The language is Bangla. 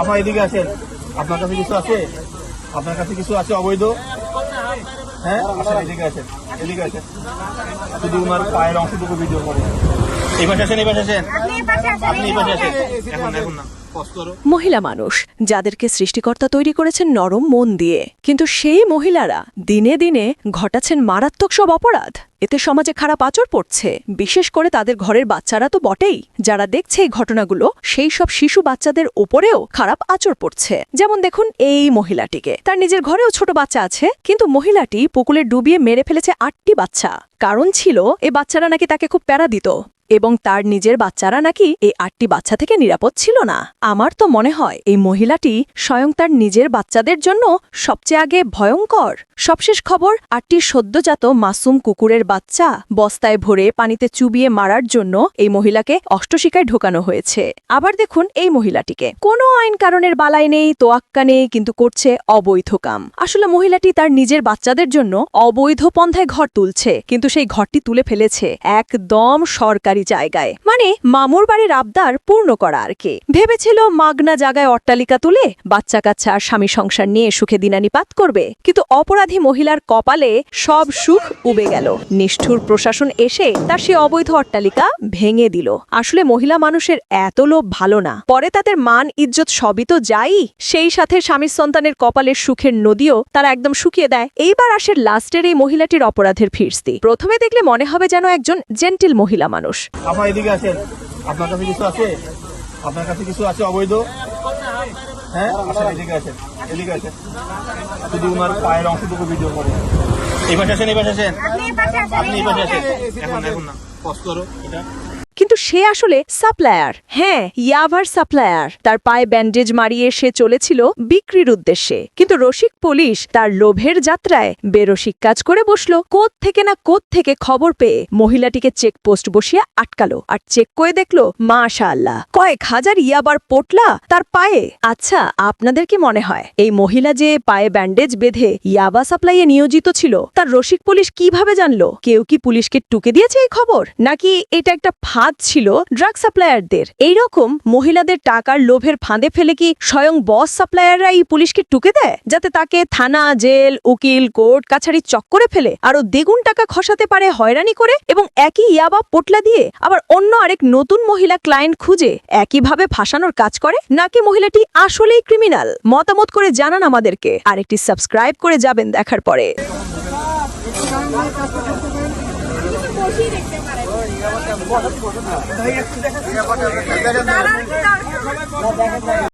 আপনার এদিকে আসেন। আপনার কাছে কিছু আছে? আপনার কাছে কিছু আছে অবৈধ? হ্যাঁ? আসেন এদিকে আসেন এদিকে আসেন। শুধু ওনার পায়ের অংশটুকু ভিডিও করে এই পাশে আসেন এই পাশে আসেন। আপনি এই পাশে আসেন এখন এখন না। মহিলা মানুষ, যাদেরকে সৃষ্টিকর্তা তৈরি করেছেন নরম মন দিয়ে। কিন্তু সেই মহিলারা দিনে দিনে ঘটাচ্ছেন মারাত্মক সব অপরাধ। এতে সমাজে খারাপ আচর পড়ছে। বিশেষ করে তাদের ঘরের বাচ্চারা তো বটেই। যারা দেখছে এই ঘটনাগুলো, সেই সব শিশু বাচ্চাদের ওপরেও খারাপ আচর পড়ছে। যেমন দেখুন এই মহিলাটিকে। তার নিজের ঘরেও ছোট বাচ্চা আছে, কিন্তু মহিলাটি পুকুরে ডুবিয়ে মেরে ফেলেছে আটটি বাচ্চা। কারণ ছিল, এ বাচ্চারা নাকি তাকে খুব প্যারা দিত। এবং তার নিজের বাচ্চারা নাকি এই আটটি বাচ্চা থেকে নিরাপদ ছিল না। আমার তো মনে হয় এই মহিলাটি স্বয়ং তার নিজের বাচ্চাদের জন্য সবচেয়ে আগে ভয়ঙ্কর। সবশেষ খবর, আটটি সদ্যজাত মাসুম কুকুরের বাচ্চা বস্তায় ভরে পানিতে চুবিয়ে মারার জন্য এই মহিলাকে অষ্টশিকায় ঢোকানো হয়েছে। আবার দেখুন এই মহিলাটিকে। কোনো আইন কারণের বালাই নেই, তোয়াক্কা নেই, কিন্তু করছে অবৈধ কাম। আসলে মহিলাটি তার নিজের বাচ্চাদের জন্য অবৈধ পন্থায় ঘর তুলছে, কিন্তু সেই ঘরটি তুলে ফেলেছে। একদম সরকারি জায়গায়। মানে মামুর বাড়ির আবদার পূর্ণ করা আর কি। ভেবেছিল মাগনা জায়গায় অট্টালিকা তুলে বাচ্চা কাচ্চা আর স্বামী সংসার নিয়ে সুখে দিনানিপাত করবে। কিন্তু অপরাধী মহিলার কপালে সব সুখ উবে গেল। নিষ্ঠুর প্রশাসন এসে তার সে অবৈধ অট্টালিকা ভেঙে দিল। আসলে মহিলা মানুষের এত লোভ ভালো না। পরে তাদের মান, ইজ্জত সবই তো যাই। সেই সাথে স্বামীর সন্তানের কপালের সুখের নদীও তারা একদম শুকিয়ে দেয়। এইবার আসে লাস্টের এই মহিলাটির অপরাধের ফিরস্তি। প্রথমে দেখলে মনে হবে যেন একজন জেন্টিল মহিলা মানুষ। আপনার এদিকে আছেন আপনার কাছে কিছু আছে? আপনার কাছে কিছু আছে অবৈধ? হ্যাঁ? আসেন এদিকে আছেন এদিকে আছেন শুধু ওনার পায়ের অংশটুকু ভিডিও করে। এই পাশে আসেন এই পাশে আসেন। আপনি এই পাশে আসেন এখন এখন না কষ্ট করো এটা। সে আসলে সাপ্লায়ার। হ্যাঁ ইয়াভার সাপ্লায়ার। তার পায়ে ব্যান্ডেজ মারিয়ে সে চলেছিল বিক্রির উদ্দেশ্যে। কিন্তু রসিক পুলিশ তার লোভের যাত্রায় বেরসিক কাজ করে বসল। কোত থেকে না কোত থেকে খবর পেয়ে মহিলাটিকে চেকপোস্ট বসিয়ে আটকালো। আর চেক করে দেখল মাশা আল্লাহ কয়েক হাজার ইয়াবার পোটলা তার পায়ে। আচ্ছা আপনাদের কি মনে হয়, এই মহিলা যে পায়ে ব্যান্ডেজ বেঁধে ইয়াবা সাপ্লাইয়ে নিয়োজিত ছিল, তার রসিক পুলিশ কীভাবে জানলো? কেউ কি পুলিশকে টুকে দিয়েছে এই খবর? নাকি এটা একটা ফাঁদ ছিল ড্রাগ সাপ্লায়ারদের এইরকম মহিলাদের টাকার লোভের ফাঁদে ফেলে কি স্বয়ং বস সাপ্লায়াররা এই পুলিশকে টুকে দেয়? যাতে তাকে থানা, জেল, উকিল, কোর্ট, কাছারি চক্করে ফেলে, আরও দ্বিগুণ টাকা খসাতে পারে হয়রানি করে এবং একই ইয়াবা পোটলা দিয়ে আবার অন্য আরেক নতুন মহিলা ক্লায়েন্ট খুঁজে একইভাবে ফাঁসানোর কাজ করে? নাকি মহিলাটি আসলেই ক্রিমিনাল মতামত করে জানান আমাদেরকে। আরেকটি সাবস্ক্রাইব করে যাবেন দেখার পরে। পারেন